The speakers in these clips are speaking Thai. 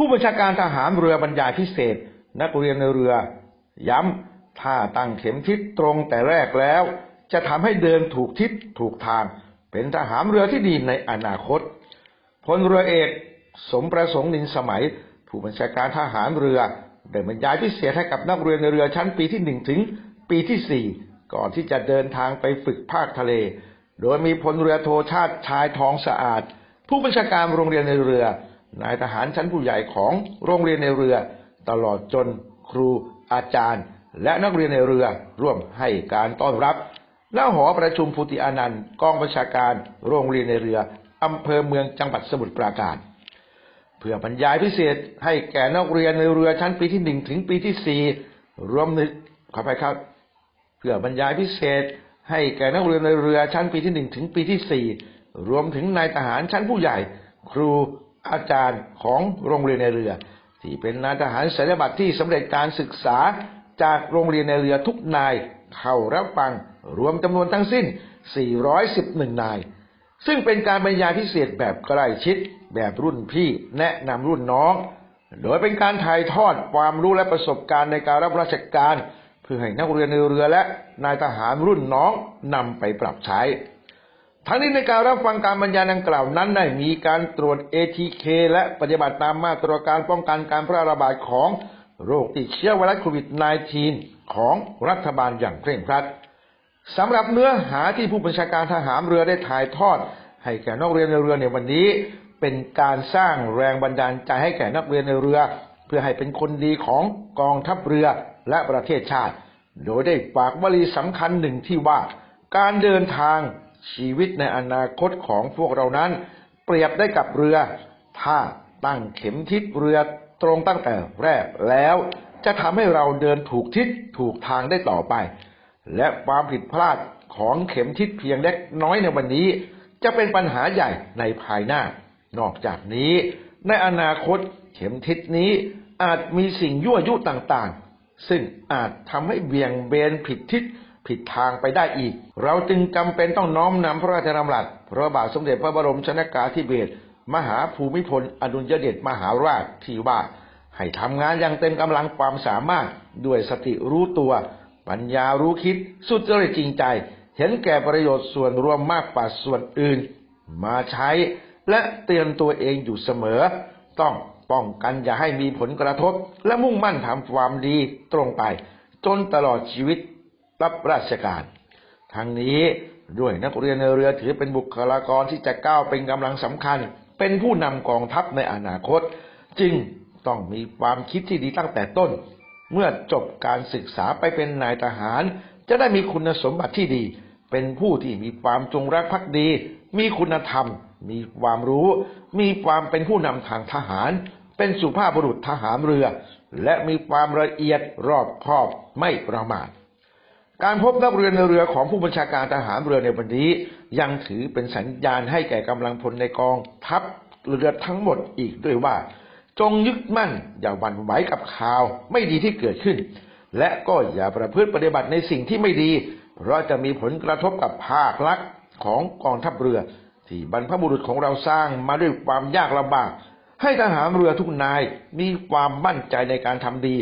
ผู้บัญชาการทหารเรือบรรยายพิเศษ นักเรียนในเรือ ย้ำถ้าตั้งเข็มทิศตรงแต่แรกแล้ว จะทำให้เดินถูกทิศถูกทาง เป็นทหารเรือที่ดีในอนาคตพลเรือเอกสมประสงค์นินสมัย ผู้บัญชาการทหารเรือได้บรรยายพิเศษให้กับนักเรียนในเรือชั้นปีที่หนึ่งถึงปีที่สี่ก่อนที่จะเดินทางไปฝึกภาคทะเล โดยมีพลเรือโทชาติชายทองสะอาด ผู้บัญชาการโรงเรียนในเรือ นายทหารชั้นผู้ใหญ่ของโรงเรียนในเรือ ตลอดจนครูอาจารย์ และนักเรียนในเรือร่วมให้การต้อนรับและหอประชุมพุติอานันต์กองบัญชาการโรงเรียนในเรืออำเภอเมืองจังหวัดสมุทรปราการ เพื่อบรรยายพิเศษให้แก่นักเรียนในเรือชั้นปีที่หนึ่งถึงปีที่สี่รวมนึกขอไปครับ เพื่อบรรยายพิเศษ ให้แก่นักเรียนในเรือชั้นปีที่หนึ่งถึงปีที่สี่รวมถึงนายทหารชั้นผู้ใหญ่ ครู อาจารย์ของโรงเรียนในเรือ ที่เป็นนายทหารศัลยบัตรที่สำเร็จการศึกษาจากโรงเรียนในเรือทุกนายเข้ารับฟังรวมจำนวนทั้งสิ้น 411 นาย ซึ่งเป็นการบรรยายพิเศษแบบใกล้ชิด แบบรุ่นพี่แนะนำรุ่นน้อง โดยเป็นการถ่ายทอดความรู้และประสบการณ์ในการรับราชการ เพื่อให้นักเรียนในเรือและนายทหารรุ่นน้องนำไปปรับใช้ ทั้งนี้ในการรับฟังการบรรยายดังกล่าวนั้นได้มีการตรวจ ATK และปฏิบัติตามมาตรการป้องกันการแพร่ระบาดของโรคติดเชื้อไวรัสโควิด -19 ของรัฐบาลอย่างเคร่งครัดสำหรับเนื้อหาที่ผู้บัญชาการทหารเรือได้ถ่ายทอด ให้แก่นักเรียนในเรือในวันนี้ เป็นการสร้างแรงบันดาลใจให้แก่นักเรียนในเรือ เพื่อให้เป็นคนดีของกองทัพเรือและประเทศชาติ โดยได้ฝากวลีสำคัญหนึ่งที่ว่า การเดินทาง ชีวิตในอนาคตของพวกเรานั้น เปรียบได้กับเรือ ถ้าตั้งเข็มทิศเรือตรงตั้งแต่แรกแล้ว จะทำให้เราเดินถูกทิศถูกทางได้ต่อไป และความผิดพลาดของเข็มทิศเพียงเล็กน้อยในวันนี้ จะเป็นปัญหาใหญ่ในภายหน้า นอกจากนี้ ในอนาคตเข็มทิศนี้อาจมีสิ่งยั่วยุต่างๆ ซึ่งอาจทำให้เบี่ยงเบนผิดทิศ ผิดทางไปได้อีก เราจึงจำเป็นต้องน้อมนำพระราชดำรัสพระบาทสมเด็จพระบรมชนากาธิเบศรมหาภูมิพลอดุลยเดชมหาราชที่ว่าให้ทำงานอย่างเต็มกำลังความสามารถด้วยสติรู้ตัว ปัญญารู้คิด สุดจริตจริงใจ เห็นแก่ประโยชน์ส่วนรวมมากกว่าส่วนอื่น มาใช้และเตือนตัวเองอยู่เสมอ ต้องป้องกันอย่าให้มีผลกระทบ และมุ่งมั่นทำความดีตรงไป จนตลอดชีวิต รับราชการ ทั้งนี้ด้วยนักเรียนในเรือถือเป็นบุคลากรที่จะก้าวเป็นกำลังสำคัญ เป็นผู้นำกองทัพในอนาคต จึงต้องมีความคิดที่ดีตั้งแต่ต้น เมื่อจบการศึกษาไปเป็นนายทหาร จะได้มีคุณสมบัติที่ดี เป็นผู้ที่มีความจงรักภักดี มีคุณธรรม มีความรู้ มีความเป็นผู้นำทางทหาร เป็นสุภาพบุรุษทหารเรือ และมีความละเอียดรอบคอบไม่ประมาท การพบนักเรียนในเรือของผู้บัญชาการทหารเรือในวันนี้ ยังถือเป็นสัญญาณให้แก่กำลังพลในกองทัพเรือทั้งหมดอีกด้วยว่า จงยึดมั่นอย่าหวั่นไหวกับข่าวไม่ดีที่เกิดขึ้น และก็อย่าประพฤติปฏิบัติในสิ่งที่ไม่ดี เพราะจะมีผลกระทบกับภาคลักษณ์ของกองทัพเรือ ที่บรรพบุรุษของเราสร้างมาด้วยความยากลำบาก ให้ทหารเรือทุกนายมีความมั่นใจในการทำดี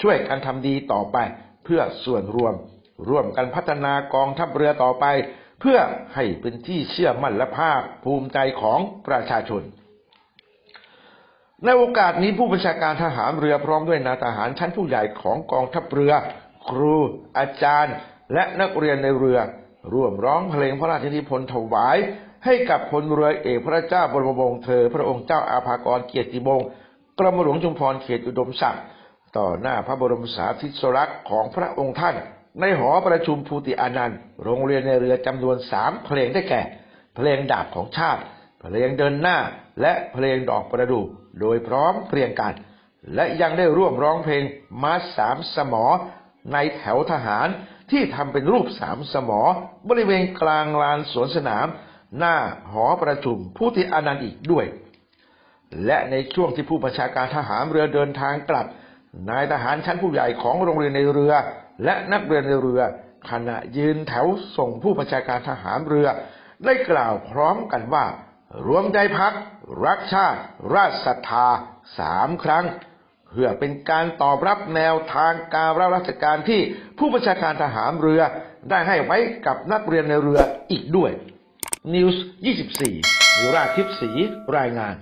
ช่วยกันทำดีต่อไปเพื่อส่วนรวม ร่วมกันพัฒนากองทัพเรือต่อไป เพื่อให้เป็นที่เชื่อมั่นและภาคภูมิใจของประชาชน ในโอกาสนี้ผู้บัญชาการทหารเรือพร้อมด้วยนาทหารชั้นผู้ใหญ่ของกองทัพเรือ ครู อาจารย์ และนักเรียนในเรือ ร่วมร้องเพลงพระราชนิพนธ์ถวาย ให้กับพลเรือเอกพระเจ้าบรมวงศ์เธอ พระองค์เจ้าอาภากรเกียรติวงศ์กรมหลวงชุมพรเขตอุดมศักดิ์ต่อหน้าพระบรมสาธิสลักษณ์ของพระองค์ท่าน ในหอประชุมภูติอานันต์ โรงเรียนในเรือจำนวนสามเพลงได้แก่ เพลงดาบของชาติ เพลงเดินหน้า และเพลงดอกประดู่โดยพร้อมเพรียงกัน และยังได้ร่วมร้องเพลงมาสามสมอ ในแถวทหารที่ทำเป็นรูปสามสมอบริเวณกลางลานสวนสนาม หน้าหอประชุมผู้ที่อานันต์อีกด้วย และในช่วงที่ผู้บัญชาการทหารเรือเดินทางกลับนายทหารชั้นผู้ใหญ่ของโรงเรียนในเรือ และนักเรียนในเรือ ขณะยืนแถวส่งผู้บัญชาการทหารเรือ ได้กล่าวพร้อมกันว่า รวมใจพัก รักชาติ ราชศรัทธาสามครั้ง เพื่อเป็นการตอบรับแนวทางการรับราชการที่ผู้บัญชาการทหารเรือ ได้ให้ไว้กับนักเรียนในเรืออีกด้วย News 24ราชทิพย์ศรีรายงาน